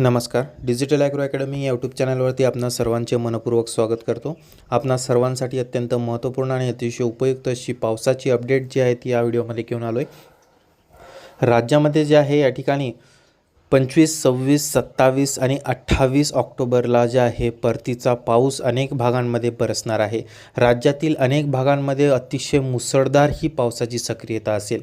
नमस्कार. Digital agro academy या YouTube चॅनलवरती आपणा सर्वांचे मनपूर्वक स्वागत करतो. आपणा सर्वांसाठी अत्यंत महत्त्वपूर्ण आणि अतिशय उपयुक्त अशी पावसाची अपडेट जी आहे ती या व्हिडिओमध्ये घेऊन आलो आहे राज्यामध्ये जे आहे या ठिकाणी पंचवीस सव्वीस सत्तावीस आणि अठ्ठावीस ऑक्टोबरला जे आहे परतीचा पाऊस अनेक भागांमध्ये बरसणार आहे. राज्यातील अनेक भागांमध्ये अतिशय मुसळधार ही पावसाची सक्रियता असेल.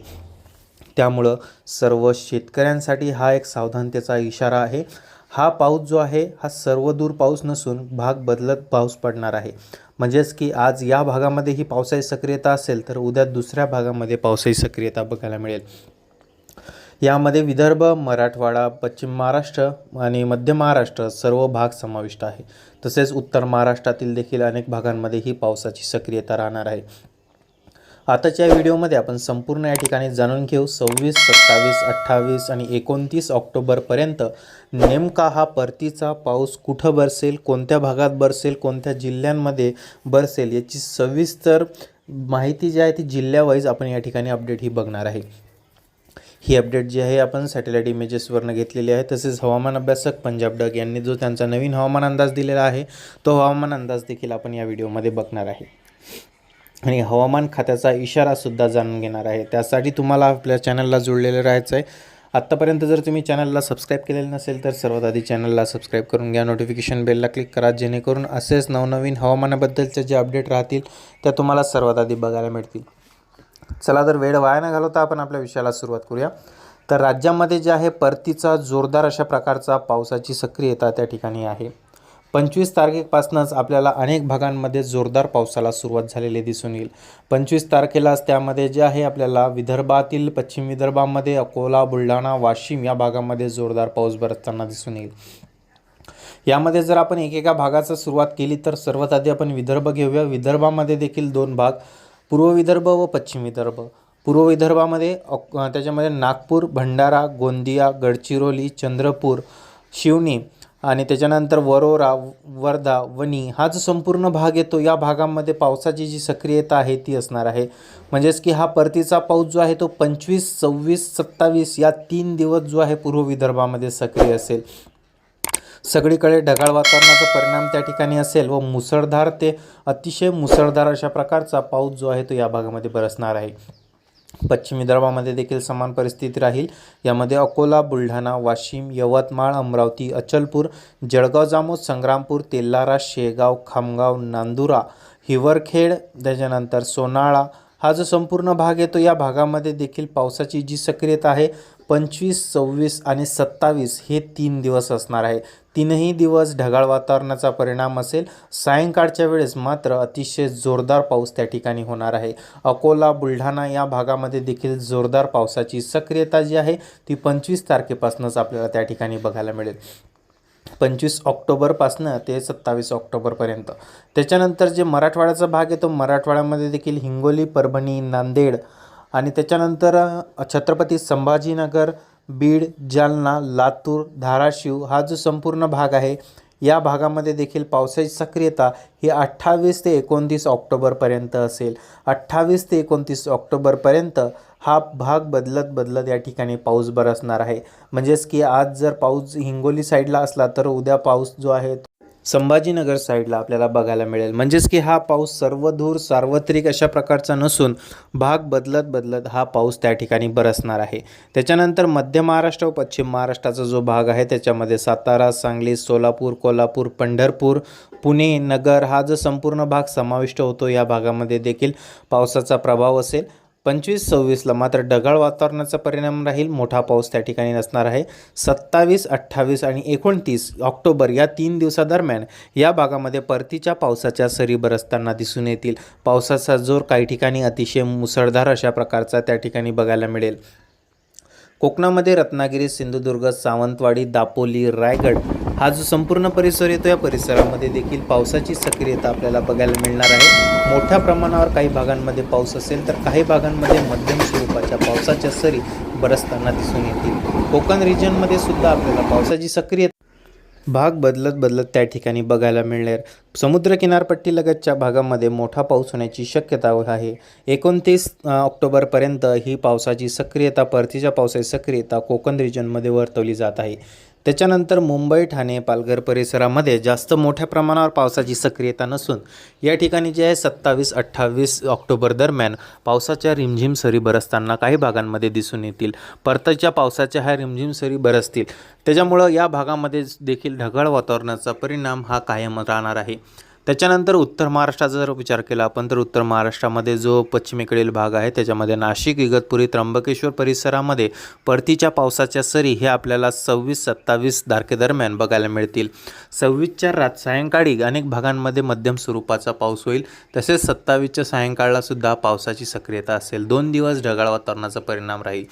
त्यामुळं सर्व शेतकऱ्यांसाठी हा एक सावधानतेचा इशारा आहे. हा पाऊस जो आहे हा सर्वदूर पाऊस नसून भाग बदलत पाऊस पडणार आहे. म्हणजेच की आज या भागामध्ये ही पावसाची सक्रियता असेल तर उद्या दुसऱ्या भागामध्ये पावसाची सक्रियता बघायला मिळेल. यामध्ये विदर्भ मराठवाडा पश्चिम महाराष्ट्र आणि मध्य महाराष्ट्र सर्व भाग समाविष्ट आहे. तसेच उत्तर महाराष्ट्रातील देखील अनेक भागांमध्ये ही पावसाची सक्रियता राहणार आहे. आताच्या व्हिडिओमध्ये आपण संपूर्ण या ठिकाणी जाणून घेऊ. सव्वीस सत्तावीस अठ्ठावीस आणि एकोणतीस ऑक्टोबरपर्यंत नेमका हा परतीचा पाऊस कुठं बरसेल कोणत्या भागात बरसेल कोणत्या जिल्ह्यांमध्ये बरसेल याची सविस्तर माहिती जी आहे ती जिल्ह्यावाईज आपण या ठिकाणी अपडेट ही बघणार आहे. ही अपडेट जी आहे आपण सॅटेलाईट इमेजेसवरनं घेतलेली आहे. तसेच हवामान अभ्यासक पंजाब डग यांनी जो त्यांचा नवीन हवामान अंदाज दिलेला आहे तो हवामान अंदाज देखील आपण या व्हिडिओमध्ये बघणार आहे. आणि हवामान खात्याचा इशारासुद्धा जाणून घेणार आहे. त्यासाठी तुम्हाला आपल्या चॅनलला जुळलेलं राहायचं आहे आत्तापर्यंत जर तुम्ही चॅनलला सबस्क्राईब केलेलं नसेल तर सर्वात आधी चॅनलला सबस्क्राईब करून घ्या. नोटिफिकेशन बेलला क्लिक करा जेणेकरून असेच नवनवीन हवामानाबद्दलचे जे अपडेट राहतील त्या तुम्हाला सर्वात आधी बघायला मिळतील. चला तर वेळ वाया न घालवता आपण आपल्या विषयाला सुरुवात करूया. तर राज्यामध्ये जे आहे परतीचा जोरदार अशा प्रकारचा पावसाची सक्रियता त्या ठिकाणी आहे. पंचवीस तारखेपासूनच आपल्याला अनेक भागांमध्ये जोरदार पावसाला सुरुवात झालेली दिसून येईल. पंचवीस तारखेलाच त्यामध्ये जे आहे आपल्याला विदर्भातील पश्चिम विदर्भामध्ये अकोला बुलढाणा वाशिम या भागामध्ये जोरदार पाऊस बरसताना दिसून येईल. यामध्ये जर आपण एकेका भागाचा सुरुवात केली तर सर्वात आधी आपण विदर्भ घेऊया. विदर्भामध्ये देखील दोन भाग पूर्व विदर्भ व पश्चिम विदर्भ. पूर्व विदर्भामध्ये अक त्याच्यामध्ये नागपूर भंडारा गोंदिया गडचिरोली चंद्रपूर शिवनी आणि त्याच्यानंतर वरोरा वर्धा वणी हा जो संपूर्ण भाग येतो. या भागामध्ये पावसाची जी सक्रियता आहे ती असणार आहे. म्हणजेच की हा परतीचा पाऊस जो आहे तो पंचवीस सव्वीस सत्तावीस या तीन दिवस जो आहे पूर्व विदर्भामध्ये सक्रिय असेल. सगळीकडे ढगाळ वातावरणाचा परिणाम त्या ठिकाणी असेल व मुसळधार ते अतिशय मुसळधार अशा प्रकारचा पाऊस जो आहे तो या भागामध्ये बरसणार आहे. पश्चिम विदर्भामध्ये देखील समान परिस्थिती राहील. यामध्ये अकोला बुलढाणा वाशिम यवतमाळ अमरावती अचलपूर जळगाव जामोद संग्रामपूर तेल्लारा शेगाव खामगाव नांदुरा हिवरखेड त्याच्यानंतर सोनाळा हा जो संपूर्ण भाग येतो या भागामध्ये देखील पावसाची जी सक्रियता आहे पंचवीस सव्वीस आणि सत्तावीस हे तीन दिवस असणार आहे. तीनही दिवस ढगाळ वातावरणाचा परिणाम असेल. सायंकाळच्या वेळेस मात्र अतिशय जोरदार पाऊस त्या ठिकाणी होणार आहे. अकोला बुलढाणा या भागामध्ये देखील जोरदार पावसाची सक्रियता जी आहे ती पंचवीस तारखेपासूनच आपल्याला त्या ठिकाणी बघायला मिळेल. पंचवीस ऑक्टोबरपासनं ते सत्तावीस ऑक्टोबरपर्यंत. त्याच्यानंतर जे मराठवाड्याचा भाग येतो मराठवाड्यामध्ये देखील हिंगोली परभणी नांदेड आणि त्याच्यानंतर छत्रपती संभाजीनगर बीड जालना लातूर धाराशिव हा जो संपूर्ण भाग आहे या भागामध्ये देखील पावसाची सक्रियता ही अठ्ठावीस ते एकोणतीस ऑक्टोबरपर्यंत असेल. अठ्ठावीस ते एकोणतीस ऑक्टोबरपर्यंत हा भाग बदलत बदलत या ठिकाणी पाऊस बरसणार आहे. म्हणजेच की आज जर पाऊस हिंगोली साईडला असला तर उद्या पाऊस जो आहे संभाजीनगर साईडला आपल्याला बघायला मिळेल. म्हणजेच की हा पाऊस सर्वदूर सार्वत्रिक अशा प्रकारचा नसून भाग बदलत बदलत हा पाऊस त्या ठिकाणी बरसणार आहे. त्याच्यानंतर मध्य महाराष्ट्र व पश्चिम महाराष्ट्राचा जो भाग आहे त्याच्यामध्ये सातारा सांगली सोलापूर कोल्हापूर पंढरपूर पुणे नगर हा जो संपूर्ण भाग समाविष्ट होतो या भागामध्ये देखील पावसाचा प्रभाव असेल. पंचवीस सव्वीसला मात्र ढगाळ वातावरणाचा परिणाम राहील. मोठा पाऊस त्या ठिकाणी नसणार आहे. सत्तावीस अठ्ठावीस आणि एकोणतीस ऑक्टोबर या तीन दिवसादरम्यान या भागामध्ये परतीच्या पावसाच्या सरी बरसताना दिसून येतील. पावसाचा जोर काही ठिकाणी अतिशय मुसळधार अशा प्रकारचा त्या ठिकाणी बघायला मिळेल. कोकणामध्ये रत्नागिरी सिंधुदुर्ग सावंतवाडी दापोली रायगड हा जो संपूर्ण परिसर येतो या परिसरामध्ये देखील पावसाची सक्रियता आपल्याला बघायला मिळणार आहे. मोठ्या प्रमाणावर काही भागांमध्ये पाऊस असेल तर काही भागांमध्ये मध्यम स्वरूपाच्या पावसाच्या सरी बरसताना दिसून येतील. कोकण रिजनमध्ये सुद्धा आपल्याला पावसाची सक्रियता भाग बदलत बदलत त्या ठिकाणी बघायला मिळणार. समुद्र किनारपट्टीलगतच्या भागामध्ये मोठा पाऊस होण्याची शक्यता आहे. एकोणतीस ऑक्टोबरपर्यंत ही पावसाची सक्रियता परतीच्या पावसाची सक्रियता कोकण रिजनमध्ये वर्तवली जात आहे. त्याच्यानंतर मुंबई ठाणे पालघर परिसरामध्ये जास्त मोठ्या प्रमाणावर पावसाची सक्रियता नसून या ठिकाणी जे आहे सत्तावीस अठ्ठावीस ऑक्टोबर दरम्यान पावसाच्या रिमझिम सरी बरसताना काही भागांमध्ये दिसून येतील. परतच्या पावसाच्या ह्या रिमझिम सरी बरसतील. त्याच्यामुळं या भागामध्ये देखील ढगाळ वातावरणाचा परिणाम हा कायम राहणार आहे. त्याच्यानंतर उत्तर महाराष्ट्राचा जर विचार केला आपण तर उत्तर महाराष्ट्रामध्ये जो पश्चिमेकडील भाग आहे त्याच्यामध्ये नाशिक इगतपुरी त्र्यंबकेश्वर परिसरामध्ये परतीच्या पावसाच्या सरी हे आपल्याला सव्वीस सत्तावीस तारखेदरम्यान बघायला मिळतील. सव्वीसच्या रात सायंकाळी अनेक भागांमध्ये मध्यम स्वरूपाचा पाऊस होईल. तसेच सत्तावीसच्या सायंकाळला सुद्धा पावसाची सक्रियता असेल. दोन दिवस ढगाळ वातावरणाचा परिणाम राहील.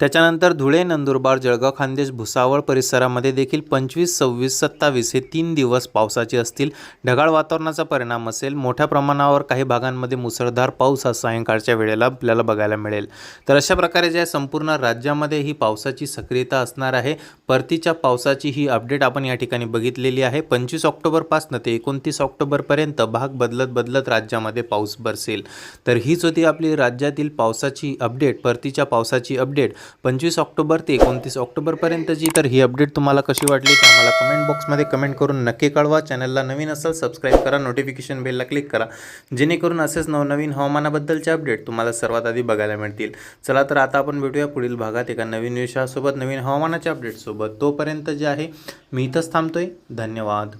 त्याच्यानंतर धुळे नंदुरबार जळगाव खान्देश भुसावळ परिसरामध्ये देखील पंचवीस सव्वीस सत्तावीस हे तीन दिवस पावसाचे असतील. ढगाळ वातावरणाचा परिणाम असेल. मोठ्या प्रमाणावर काही भागांमध्ये मुसळधार पाऊस हा सायंकाळच्या वेळेला आपल्याला बघायला मिळेल. तर अशा प्रकारे जे आहे संपूर्ण राज्यामध्ये ही पावसाची सक्रियता असणार आहे परतीच्या पावसाची ही अपडेट आपण या ठिकाणी बघितलेली आहे. पंचवीस ऑक्टोबरपासून ते एकोणतीस ऑक्टोबरपर्यंत भाग बदलत बदलत राज्यामध्ये पाऊस बरसेल. तर हीच होती आपली राज्यातील पावसाची अपडेट परतीच्या पावसाची अपडेट. पंचवीस ऑक्टोबर ते एकोणतीस ऑक्टोबरपर्यंतची तर ही अपडेट तुम्हाला कशी वाटली ते आम्हाला कमेंट बॉक्समध्ये कमेंट करून नक्की कळवा. चॅनलला नवीन असाल सबस्क्राईब करा. नोटिफिकेशन बेलला क्लिक करा. जेणेकरून असेच नवनवीन हवामानाबद्दलचे अपडेट तुम्हाला सर्वात आधी बघायला मिळतील. चला तर आता आपण भेटूया पुढील भागात एका नवीन विषयासोबत नवीन हवामानाच्या अपडेटसोबत तोपर्यंत जे आहे मी इथंच थांबतोय. धन्यवाद.